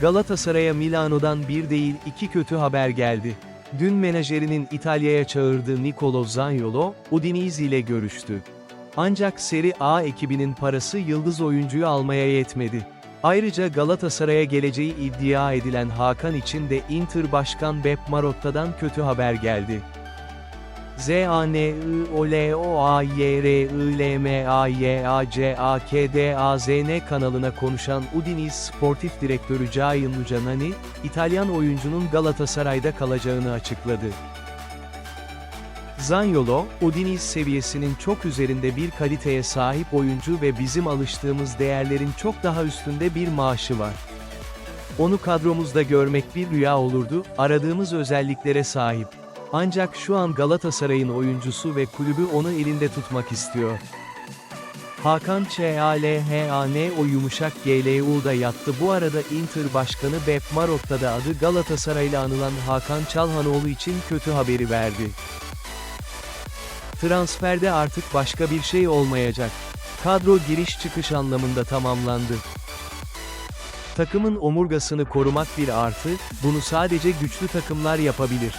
Galatasaray'a Milano'dan bir değil iki kötü haber geldi. Dün menajerinin İtalya'ya çağırdığı Nicolo Zaniolo, Udinese ile görüştü. Ancak Serie A ekibinin parası yıldız oyuncuyu almaya yetmedi. Ayrıca Galatasaray'a geleceği iddia edilen Hakan için de Inter Başkan Beppe Marotta'dan kötü haber geldi. Z A N I O L O A Y R I L M A Y A C A K D A Z N kanalına konuşan Udinese Sportif Direktörü Cahil Nucanani, İtalyan oyuncunun Galatasaray'da kalacağını açıkladı. Zaniolo, Udinese seviyesinin çok üzerinde bir kaliteye sahip oyuncu ve bizim alıştığımız değerlerin çok daha üstünde bir maaşı var. Onu kadromuzda görmek bir rüya olurdu, aradığımız özelliklere sahip. Ancak şu an Galatasaray'ın oyuncusu ve kulübü onu elinde tutmak istiyor. Hakan Çalhan o yumuşak GLU'da yattı bu arada Inter Başkanı Beppe Marotta da adı Galatasaray'la anılan Hakan Çalhanoğlu için kötü haberi verdi. Transferde artık başka bir şey olmayacak. Kadro giriş çıkış anlamında tamamlandı. Takımın omurgasını korumak bir artı, bunu sadece güçlü takımlar yapabilir.